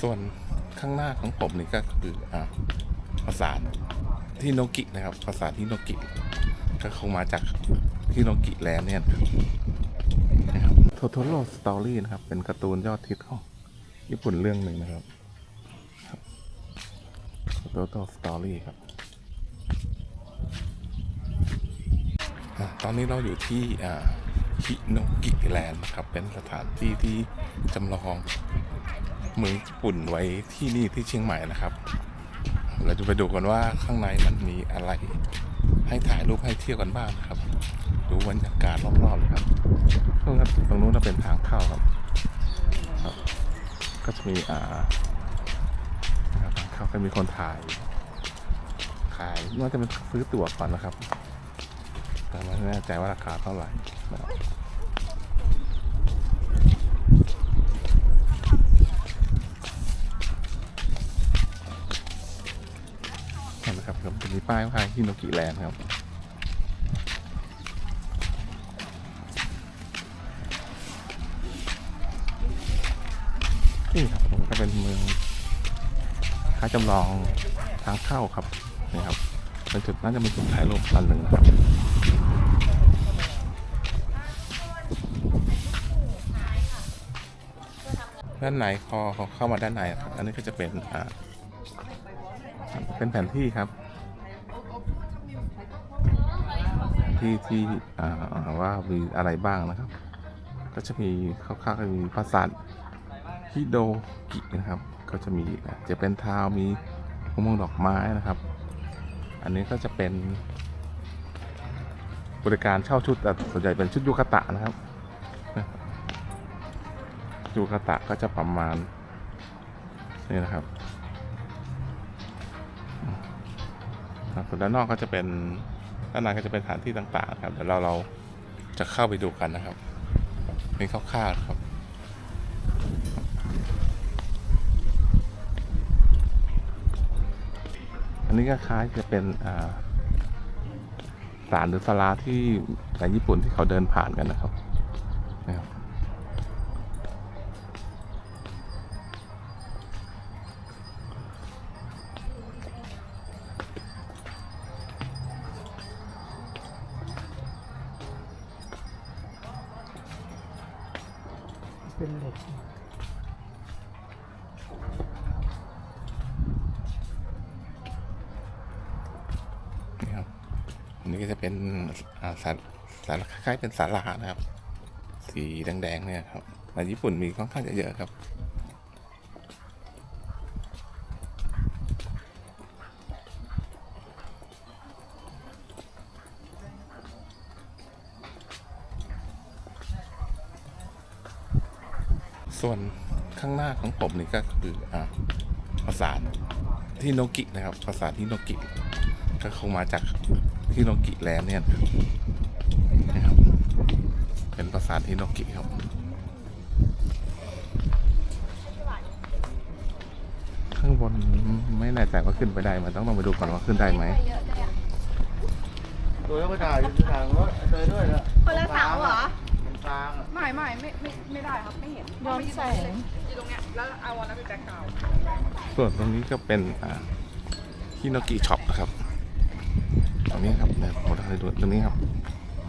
ส่วนข้างหน้าของผมนี่ก็คืออ่าภาษาที่โนกินะครับภาษาที่โนกิก็คงมาจากที่โนกิแลนด์เนี่ยนะครับโทโทโร่สตอรี่นะครับ เป็นการ์ตูนยอดฮิตของญี่ปุ่นเรื่องหนึ่งนะครับโทโทโรสตอรี่ครับตอนนี้เราอยู่ที่อาฮิโนกิแลนด์นะครับ เป็นสถานที่ที่จำลอง เมืองญี่ปุ่นไว้ที่นี่ที่เชียงใหม่นะครับ เราจะไปดูกันว่าข้างในมันมีอะไร ให้ถ่ายรูปให้เที่ยวกันบ้างนะครับ ดูบรรยากาศรอบๆนะครับตรงนั้นตรงนู้นน่ะเป็นทางเข้าครับครับ ก็จะมีอ่าทางเข้าก็มีคนถ่ายขายน่าจะเป็นซื้อตั๋วก่อนนะครับ แต่ไม่แน่ใจว่าราคาเท่าไหร่นะครับ เห็นไหมครับผ มีป้ายว่าฮิโนกิแลนด์ครับ นี่ครับผมก็เป็นเมืองค้าจำลองทางเข้าครับนี่ครับเป็นจุดน่าจะเป็นจุดถ่ายรูปอันหนึ่งนะครับด้านในพอเข้ามาด้านในครับ อันนี้ก็จะเป็นอ่าเป็นแผนที่ครับ ที่ที่ว่ามีอะไรบ้างนะครับ ก็จะมีคร่าวๆก็มีปราสาทฮิโดกินะครับ ก็จะมีจะเป็นทาวมีอุโมงค์ดอกไม้นะครับ อันนี้ก็จะเป็น บริการเช่าชุดแต่ส่วนใหญ่เป็นชุดยูคาตะนะครับยูคาตะก็จะประมาณนี่นะครับ ครับส่วนด้านนอกก็จะเป็นด้านในก็จะเป็นสถานที่ต่างๆครับเดี๋ยวเราเราจะเข้าไปดูกันนะครับ เป็นคร่าวๆครับอันนี้ก็คล้ายจะเป็นอ่าศาลหรือศาลาที่ในญี่ปุ่นที่เขาเดินผ่านกันนะครับนะครับ อันนี้ก็จะเป็นอ่าสาสาคล้ายๆเป็นศาลานะครับ สีแดงๆเนี่ยครับในญี่ปุ่นมีค่อนข้างจะเยอะครับส่วนข้างหน้าของผมนี่ก็คืออ่าภาษาที่โนกินะครับภาษาที่โนกิก็คงมาจาก ที่โนกิแลนด์เนี่ยนะครับ เป็นภาษาทที่โนกิครับข้างบนไม่แน่ใจว่าขึ้นไปได้ไหมันต้องลองไปดูก่อนว่าขึ้นได้ไหมตัวแล้วก็ถ่ายอยู่ทางรถเจอด้วยนะคนละเสาเหรอเป็นกลางอะไม่ไม่ไม่ไม่ไม่ได้ครับไม่เห็นย้อนแสงอยู่ตรงเนี้ยแล้วเอาวันนั้นเป็นแบ็คกราวด์ส่วนตรงนี้ก็เป็นอ่าฮิโนกิช็อปนะครับต รงนี้ครับเนี่ยผมจะให้ดูตรงนี้ครับ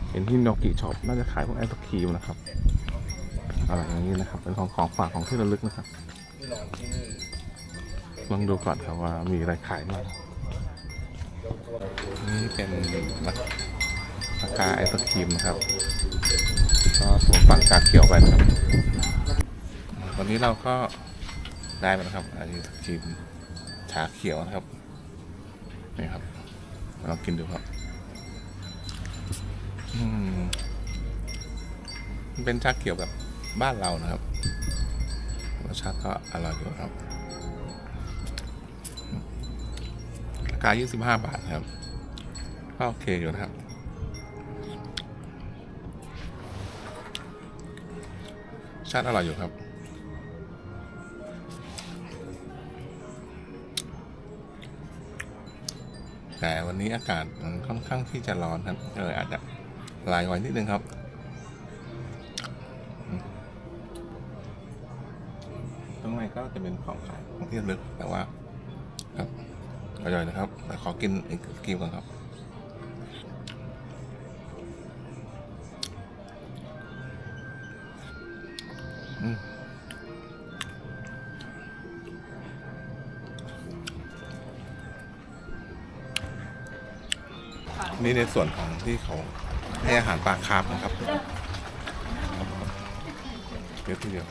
เป็นฮิโนกิช็อปน่าจะขายพวกไอศครีมนะครับ อะไรอย่างนี้นะครับ เป็นของของฝากของที่ระลึกนะครับ ลองดูก่อนครับว่ามีอะไรขายบ้างนี่เป็นราคาไอศครีมนะครับ ก็ผมสั่งกาเขียวไปครับวันนี้เราก็ได้มาแล้วครับไอศครีมชาเขียวนะครับนี่ครับ ลองกินดูครับอืมมันเป็นชาเขียวแบบบ้านเรานะครับรสชาติก็อร่อยอยู่ครับ ราคา 25 บาทครับ ก็โอเคอยู่นะครับ ชาติอร่อยอยู่ครับ แต่วันนี้อากาศมันค่อนข้างที่จะร้อนครับเอออาจจะลายไว้นิดนึงครับตรงไหนก็จะเป็นของขายของที่ระลึกแต่ว่า ครับอร่อยนะครับแต่ขอกินอีกกินก่อนครับอืม นี่ในส่วนของที่เขาให้อาหารปลาคาร์ฟนะครับเดี๋ยวทีเดียว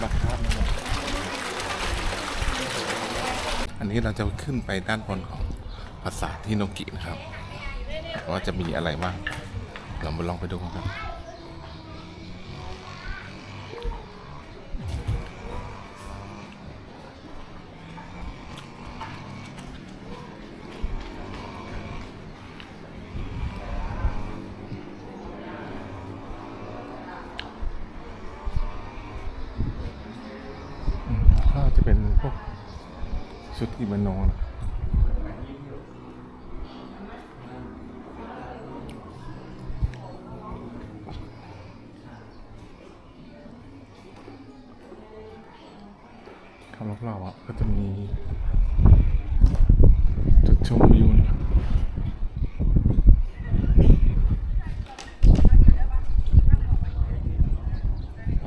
ปลาคาร์ฟอันนี้เราจะขึ้นไปด้านบนของปราสาทที่โนกินะครับ ว่าจะมีอะไรบ้างเรามาลองไปดูกันครับ ชุดกิโมโนนะครับรอบๆอะก็จะมีจุดชมวิวนะคร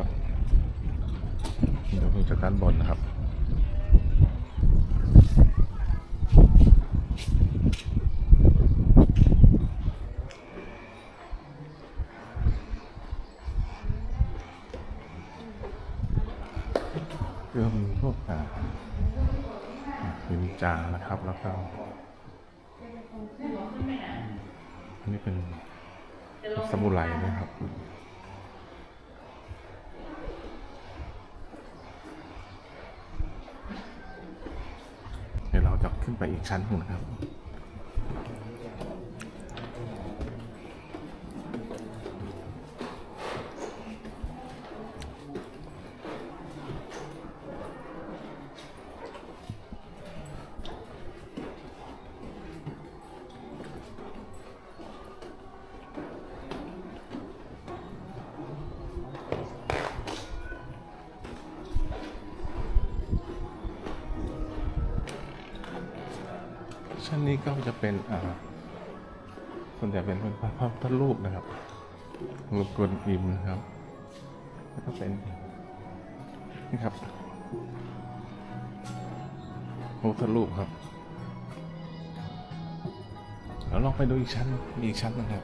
ับเดี๋ยวผมจากด้านบนนะครับ เรื่องมีพวกอ่านิน จานะครับ แล้วก็อันนี้เป็นสมุไรนะครับเดี๋ยวเราจะขึ้นไปอีกชั้นหนึ่งนะครับ ชั้นนี้ก็จะเป็นอ่าส่วนใหญ่เป็นพระพระพุทธรูปนะครับรูปกวนอิมนะครับแล้วก็เป็นนี่ครับพระพุทธรูปครับแล้วลองไปดูอีกชั้นมีอีกชั้นนะครับ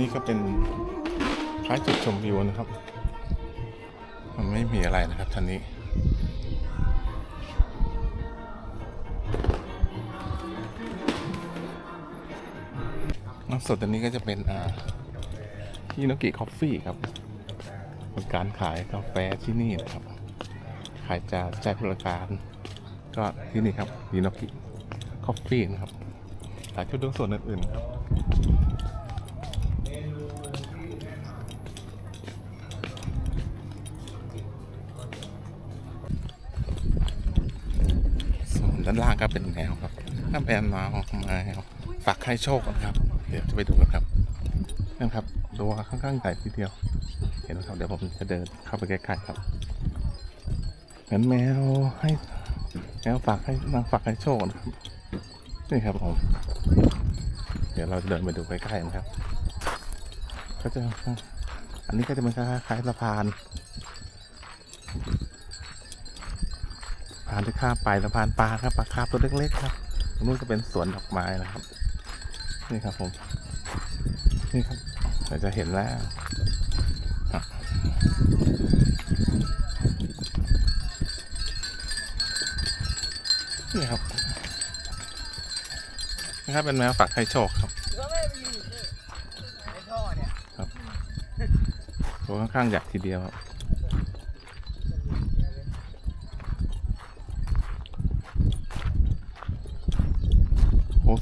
นี้ก็เป็นคล้ายจุดชมวิวนะครับ มันไม่มีอะไรนะครับชั้นนี้น้ำสดอันนี้ก็จะเป็นอ่าฮิโนกิคอฟฟี่ครับเป็นการขายกาแฟที่นี่นะครับ ขายจากใจบริการ ก็ที่นี่ครับฮิโนกิคอฟฟี่นะครับขายชุดดส่วนอื่นๆครับ ส่วน ด้านล่างก็เป็นแมวครับถ้าเป็นแมวแมวฝากให้โชคนะครับ เดี๋ยวจะไปดูกันครับนั่ครับตัวค่อนข้างใหญ่ทีเดียว เห็นไหมครับเดี๋ยวผมจะเดินเข้าไปใกล้ๆครับเหมือนแมวให้แมวฝากให้นางฝากให้โชคนะครับนี่ครับผมเดี๋ยวเราเดินไปดูใกล้ๆนะครับก็จะอันนี้ก็จะเป็นคล้ายๆสะพาน สะ พานที่ข้ามไปสะพานปลาครับปลาคาร์ฟตัวเล็กๆครับตรงนู้นก็เป็นสวนดอกไม้นะครับ นี่ครับผม นี่ครับเราจะเห็นแล้วอะนี่ครับนะครับเป็นแมวฝากให้โชคครับไอ้ท่อเนี่ยตัวค่อนข้างใหญ่ทีเดียวครับ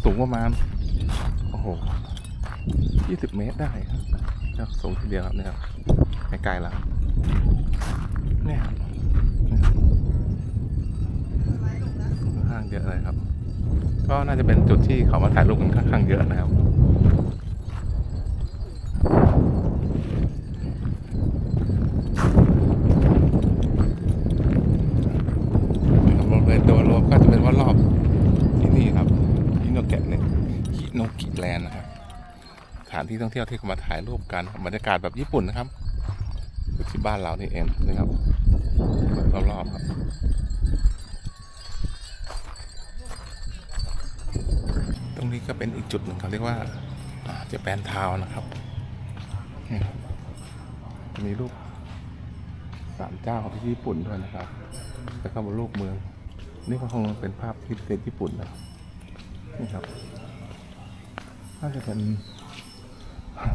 สูงประมาณ โอ้โหยี่สิบเมตรได้ครับครับสูงทีเดียวครับเนี่ยครับไกลๆแล้วเนี่ยครับเนี่ยครับค่อนข้างเยอะเลยครับ ก็น่าจะเป็นจุดที่เขามาถ่ายรูปกันค่อนข้างเยอะนะครับครับบริเวณโดยรวมก็จะเป็นว่ารอบที่นี่ครับ ฮิโนเกะเนี่ยฮิโนกิแลนด์นะครับสถานที่ท่องเที่ยวที่เขามาถ่ายรูปกันบรรยากาศแบบญี่ปุ่นนะครับที่บ้านเรานี่เองนะครับรอบๆครับตรงนี้ก็เป็นอีกจุดหนึ่งเขาเรียกว่าเจแปนทาวนะครับนี่ครับมีรูปศาลเจ้าของที่ญี่ปุ่นด้วยนะครับ แล้วก็บนลูกเมือง นี่ก็คงเป็นภาพที่ประเทศญี่ปุ่นนะครับ นี่ครับน่าจะเป็น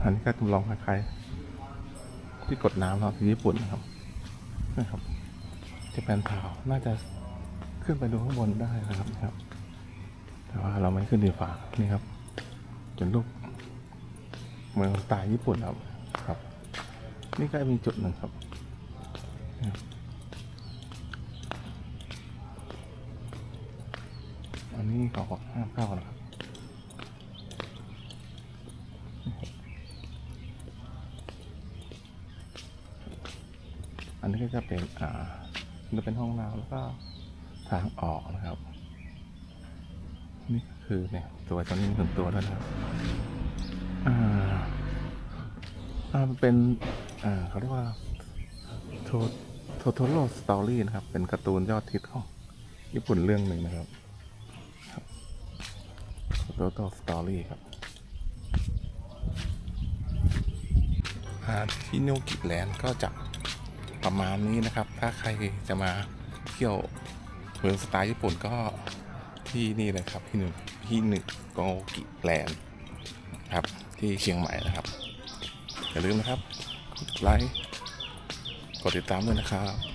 อันนี้ก็จำลองคล้ายๆที่กดน้ำเราที่ญี่ปุ่นนะครับนะครับจะเป็นทาวน์น่าจะขึ้นไปดูข้างบนได้นะครับนะครับ แต่ว่าเราไม่ขึ้นดีฝ่านี่ครับเป็นรูปเมืองสไตล์ญี่ปุ่นครับครับ นี่ก็มีจุดหนึ่งครับ นี่ครับอันนี้เขาบอกห้ามเข้านะครับอันนี้ก็จะเป็นอ่าจะเป็นห้องน้ำแล้วก็ทางออกนะครับ นี่คือเนี่ยตัวตอนนี้ส่วนตัวด้วยนะครับอ่าอ่าเป็นอ่าเขาเรียกว่าโทโทโทโรสตอรี่นะครับ เป็นการ์ตูนยอดฮิตของญี่ปุ่นเรื่องหนึ่งนะครับ โตโต้สตอรี่ครับอ่าที่โนกิแลนด์ก็จะประมาณนี้นะครับ ถ้าใครจะมาเที่ยวเมืองสไตล์ญี่ปุ่นก็ที่นี่เลยครับที่หนึ่งที่หนึ่งโกกิแลนด์ครับที่เชียงใหม่นะครับ อย่าลืมนะครับกดไลค์กดติดตามด้วยนะครับ